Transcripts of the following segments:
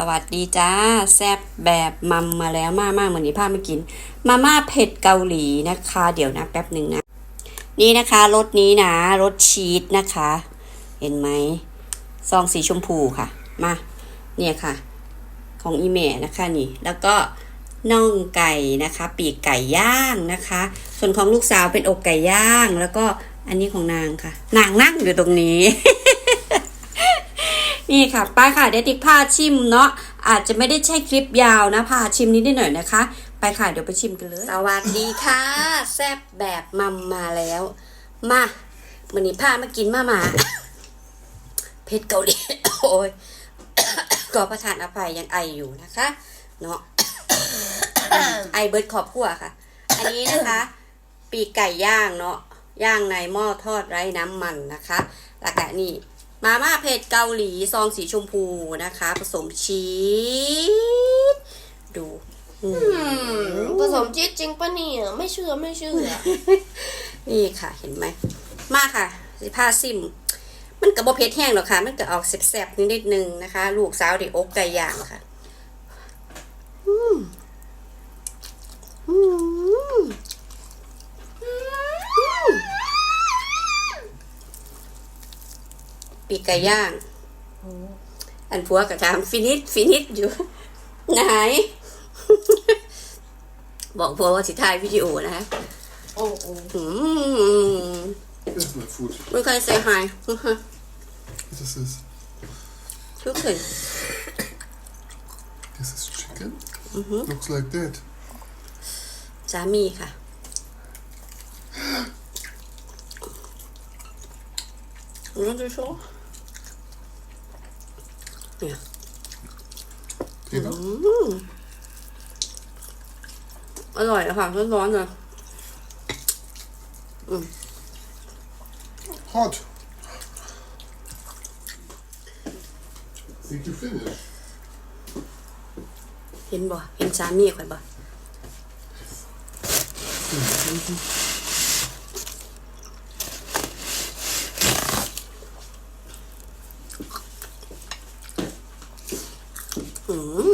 สวัสดีจ้า แซบแบบมัมมาแล้วมามาเหมือนนี้พามากิน มาม่าเผ็ดเกาหลีนะคะ เดี๋ยวนะแป๊บหนึ่งนะ นี่นะคะรสนี้นะรสชีสนะคะ เห็นไหมซองสีชมพูค่ะ มาเนี่ยค่ะ ของอีเมนะคะนี่ แล้วก็น่องไก่นะคะ ปีกไก่ย่างนะคะ ส่วนของลูกสาวเป็นอกไก่ย่าง แล้วก็อันนี้ของนางค่ะ นางนั่งอยู่ตรงนี้ นี่ค่ะไปค่ะเดี๋ยวติ๊กพาชิมเนาะอาจจะไม่ได้ใช่คลิปยาวนะพาชิมนิดหน่อยนะคะ ไปค่ะเดี๋ยวไปชิมกันเลย สวัสดีค่ะ แซบแบบมัมมาแล้ว มาวันนี้พามากินมามาเผ็ดเกาหลีโอ้ยก็ประทานอภัยยังไออยู่นะคะ เนาะไอเบิร์ดขอบพัวค่ะ อันนี้นะคะ ปีกไก่ย่างเนาะย่างในหม้อทอดไร้น้ำมันนะคะแล้วก็นี่ มาม่าเผ็ดเกาหลีซองสีชมพูนะคะ ผสมชีสดูอืมอืมผสมจี๊ดจริงปะเนี่ยไม่เชื่อไม่เชื่อ นี่ค่ะเห็นไหม มาค่ะสิพาซิม มันกับบเผ็ดแห้งหรอกค่ะ มันก็ออกแสบๆนิดนึงนะคะ ลูกสาวเด็กอกไก่ย่างค่ะ อืมอืม ไก่ย่าง อันผัวกับถามฟินิชฟินิชอยู่ไหนบอกผัวว่าสิถ่ายวิดีโอนะคะโอ้โอ้อืม That's my food. ไม่เคย say hi What is this? ทุกคน This is chicken. Looks like that. สามีค่ะรู้จะโชว์ เนี่ย Tina? อร่อยอะค่ะร้อนๆเลย Hot. Think you finished? เห็นบ่เห็นสามีข่อยบ่อืม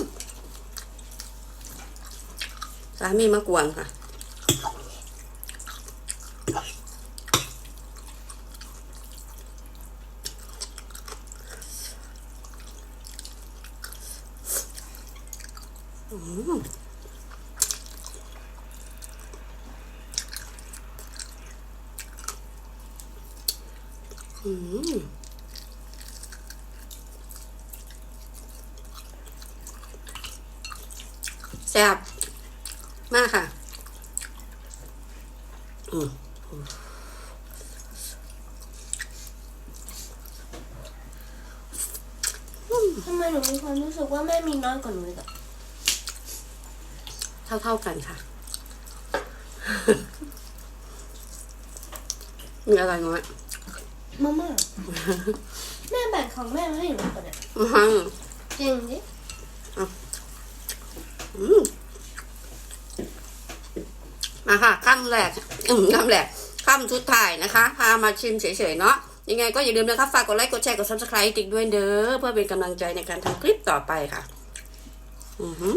สามีมากวนค่ะอืมแซ่บ มากค่ะ อืมทำไมหนูมีความรู้สึกว่าแม่มีน้อยกว่าหนูอีกอะเท่าเท่าๆกันค่ะ มีอะไรน้อยมาม่าแม่แบ่งของแม่มาให้หนูก่อนเนี่ยอื้อหือจริงดิอืม มาค่ะข้ามแรกอืมข้ามแรกข้ามชุดถ่ายนะคะ พามาชิมเฉยๆเนาะยังไงก็อย่าลืมนะครับฝากกดไลค์กดแชร์กด subscribe ติ๊กด้วยเด้อเพื่อเป็นกำลังใจในการทำคลิปต่อไปค่ะ อือหือ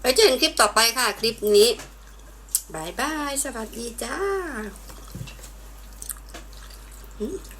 ไปเจอกันคลิปต่อไปค่ะ คลิปนี้บายบาย สวัสดีจ้า Hmm.